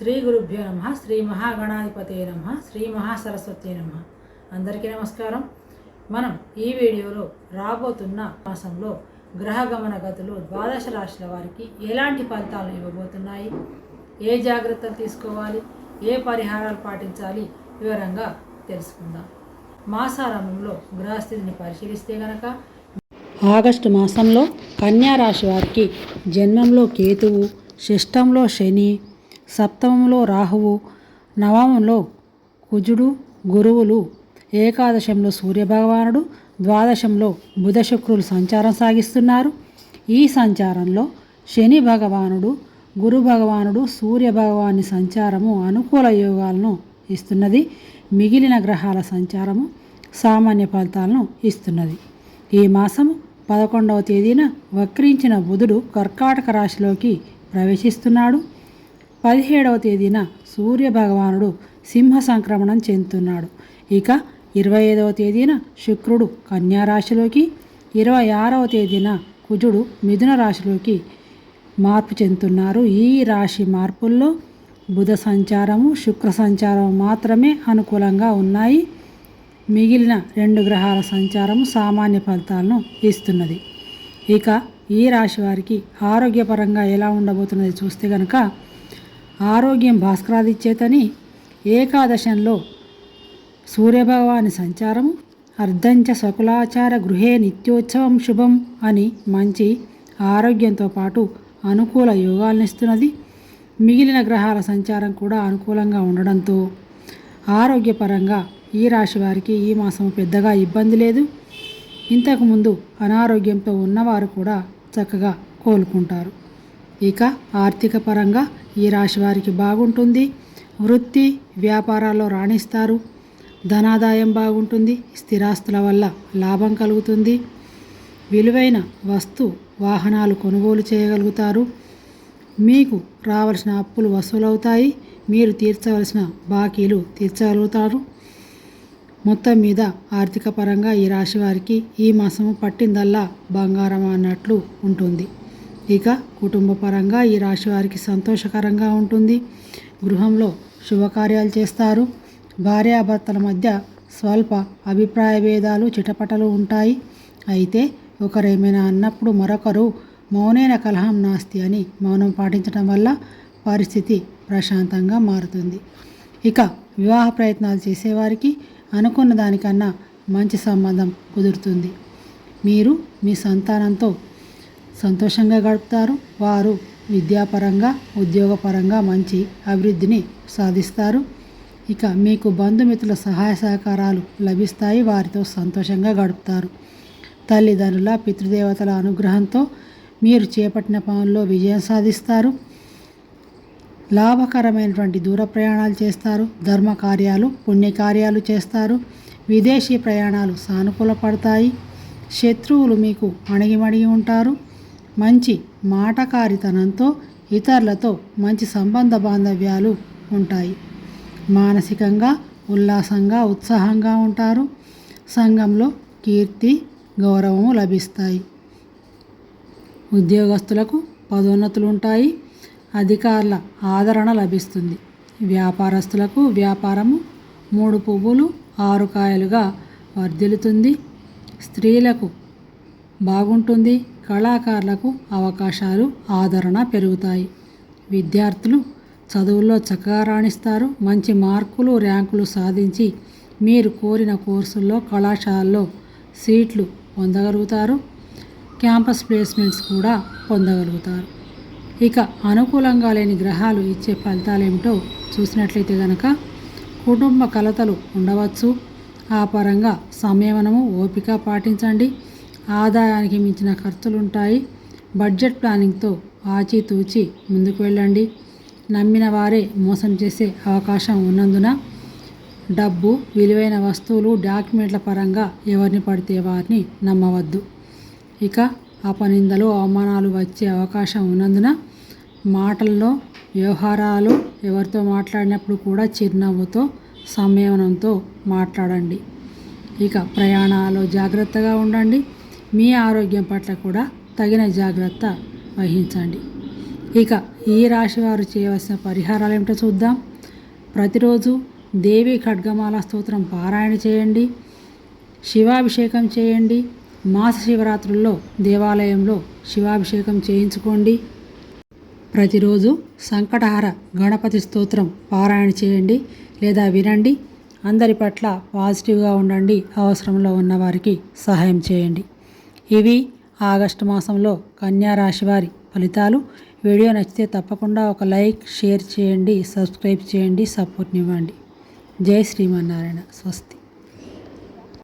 శ్రీ గురుభ్యో నమ శ్రీ మహాగణాధిపతే నమ శ్రీ మహాసరస్వతి నమ. అందరికీ నమస్కారం. మనం ఈ వీడియోలో రాబోతున్న మాసంలో గ్రహ గమన గతులు ద్వాదశ రాశుల వారికి ఎలాంటి ఫలితాలు ఇవ్వబోతున్నాయి? ఏ జాగ్రత్తలు తీసుకోవాలి? ఏ పరిహారాలు పాటించాలి? వివరంగా తెలుసుకుందాం. మాసారంభంలో గ్రహస్థితిని పరిశీలిస్తే గనక ఆగస్టు మాసంలో కన్యా రాశి వారికి జన్మంలో కేతువు షష్టంలో శని సప్తమంలో రాహువు నవమంలో కుజుడు గురువులు ఏకాదశంలో సూర్యభగవానుడు ద్వాదశంలో బుధ శుక్రులు సంచారం సాగిస్తున్నారు. ఈ సంచారంలో శని భగవానుడు గురు భగవానుడు సూర్య భగవాని సంచారము అనుకూల యోగాలను ఇస్తున్నది. మిగిలిన గ్రహాల సంచారము సామాన్య ఫలితాలను ఇస్తున్నది. ఈ మాసం పదకొండవ తేదీన వక్రించిన బుధుడు కర్కాటక రాశిలోకి ప్రవేశిస్తున్నాడు. పదిహేడవ తేదీన సూర్య భగవానుడు సింహ సంక్రమణం చెందుతున్నాడు. ఇక ఇరవై ఐదవ తేదీన శుక్రుడు కన్యా రాశిలోకి ఇరవై ఆరవ తేదీన కుజుడు మిథున రాశిలోకి మార్పు చెందుతున్నారు. ఈ రాశి మార్పుల్లో బుధ సంచారము శుక్ర సంచారం మాత్రమే అనుకూలంగా ఉన్నాయి. మిగిలిన రెండు గ్రహాల సంచారము సామాన్య ఫలితాలను ఇస్తున్నది. ఇక ఈ రాశి వారికి ఆరోగ్యపరంగా ఎలా ఉండబోతున్నది చూస్తే కనుక ఆరోగ్యం భాస్కరాదిచ్చేతని ఏకాదశంలో సూర్యభగవాని సంచారము అర్ధంచ సకులాచార గృహే నిత్యోత్సవం శుభం అని మంచి ఆరోగ్యంతో పాటు అనుకూల యోగాలనిస్తున్నది. మిగిలిన గ్రహాల సంచారం కూడా అనుకూలంగా ఉండడంతో ఆరోగ్యపరంగా ఈ రాశి వారికి ఈ మాసం పెద్దగా ఇబ్బంది లేదు. ఇంతకుముందు అనారోగ్యంతో ఉన్నవారు కూడా చక్కగా కోలుకుంటారు. ఇక ఆర్థిక పరంగా ఈ రాశి వారికి బాగుంటుంది. వృత్తి వ్యాపారాల్లో రాణిస్తారు. ధనాదాయం బాగుంటుంది. స్థిరాస్తుల వల్ల లాభం కలుగుతుంది. విలువైన వస్తు వాహనాలు కొనుగోలు చేయగలుగుతారు. మీకు రావాల్సిన అప్పులు వసూలవుతాయి. మీరు తీర్చవలసిన బాకీలు తీర్చగలుగుతారు. మొత్తం మీద ఆర్థిక పరంగా ఈ రాశి వారికి ఈ మాసము పట్టిందల్లా బంగారం అన్నట్లు ఉంటుంది. ఇక కుటుంబ పరంగా ఈ రాశి వారికి సంతోషకరంగా ఉంటుంది. గృహంలో శుభకార్యాలు చేస్తారు. భార్యాభర్తల మధ్య స్వల్ప అభిప్రాయ భేదాలు చిటపటలు ఉంటాయి. అయితే ఒకరేమైనా అన్నప్పుడు మరొకరు మౌనైన కలహం నాస్తి అని మౌనం పాటించడం వల్ల పరిస్థితి ప్రశాంతంగా మారుతుంది. ఇక వివాహ ప్రయత్నాలు చేసేవారికి అనుకున్న దానికన్నా మంచి సంబంధం కుదురుతుంది. మీరు మీ సంతానంతో సంతోషంగా గడుపుతారు. వారు విద్యాపరంగా ఉద్యోగపరంగా మంచి అభివృద్ధిని సాధిస్తారు. ఇక మీకు బంధుమిత్రుల సహాయ సహకారాలు లభిస్తాయి. వారితో సంతోషంగా గడుపుతారు. తల్లిదండ్రుల పితృదేవతల అనుగ్రహంతో మీరు చేపట్టిన పనుల్లో విజయం సాధిస్తారు. లాభకరమైనటువంటి దూర ప్రయాణాలు చేస్తారు. ధర్మ కార్యాలు పుణ్యకార్యాలు చేస్తారు. విదేశీ ప్రయాణాలు సానుకూల పడతాయి. శత్రువులు మీకు అణిగిమణిగి ఉంటారు. మంచి మాటకారితనంతో ఇతరులతో మంచి సంబంధ బాంధవ్యాలు ఉంటాయి. మానసికంగా ఉల్లాసంగా ఉత్సాహంగా ఉంటారు. సంఘంలో కీర్తి గౌరవము లభిస్తాయి. ఉద్యోగస్తులకు పదోన్నతులు ఉంటాయి అధికారుల ఆదరణ లభిస్తుంది. వ్యాపారస్తులకు వ్యాపారము మూడు పువ్వులు ఆరు కాయలుగా వర్ధిల్లుతుంది. స్త్రీలకు బాగుంటుంది. కళాకారులకు అవకాశాలు ఆదరణ పెరుగుతాయి. విద్యార్థులు చదువుల్లో చక్కగా రాణిస్తారు. మంచి మార్కులు ర్యాంకులు సాధించి మీరు కోరిన కోర్సుల్లో కళాశాలలో సీట్లు పొందగలుగుతారు. క్యాంపస్ ప్లేస్మెంట్స్ కూడా పొందగలుగుతారు. ఇక అనుకూలంగా లేని గ్రహాలు ఇచ్చే ఫలితాలు ఏమిటో చూసినట్లయితే గనక కుటుంబ కలతలు ఉండవచ్చు. ఆ పరంగా సంయమనము ఓపిక పాటించండి. ఆదాయానికి మించిన ఖర్చులు ఉంటాయి బడ్జెట్ ప్లానింగ్తో ఆచితూచి ముందుకు వెళ్ళండి. నమ్మిన వారే మోసం చేసే అవకాశం ఉన్నందున డబ్బు విలువైన వస్తువులు డాక్యుమెంట్ల పరంగా ఎవరిని పడితే వారిని నమ్మవద్దు. ఇక అపనిందలు అవమానాలు వచ్చే అవకాశం ఉన్నందున మాటల్లో వ్యవహారాలు ఎవరితో మాట్లాడినప్పుడు కూడా చిరునవ్వుతో సంయమనంతో మాట్లాడండి. ఇక ప్రయాణాలు జాగ్రత్తగా ఉండండి. మీ ఆరోగ్యం పట్ల కూడా తగిన జాగ్రత్త వహించండి. ఇక ఈ రాశి వారు చేయవలసిన పరిహారాలు ఏమిటో చూద్దాం. ప్రతిరోజు దేవి ఖడ్గమాల స్తోత్రం పారాయణ చేయండి. శివాభిషేకం చేయండి. మాస శివరాత్రుల్లో దేవాలయంలో శివాభిషేకం చేయించుకోండి. ప్రతిరోజు సంకటహార గణపతి స్తోత్రం పారాయణ చేయండి లేదా వినండి. అందరి పట్ల పాజిటివ్గా ఉండండి. అవసరంలో ఉన్నవారికి సహాయం చేయండి. ఇవి ఆగస్టు మాసంలో కన్యా రాశి వారి ఫలితాలు. వీడియో నచ్చితే తప్పకుండా ఒక లైక్ షేర్ చేయండి సబ్స్క్రైబ్ చేయండి సపోర్ట్నివ్వండి. జై శ్రీమన్నారాయణ. స్వస్తి.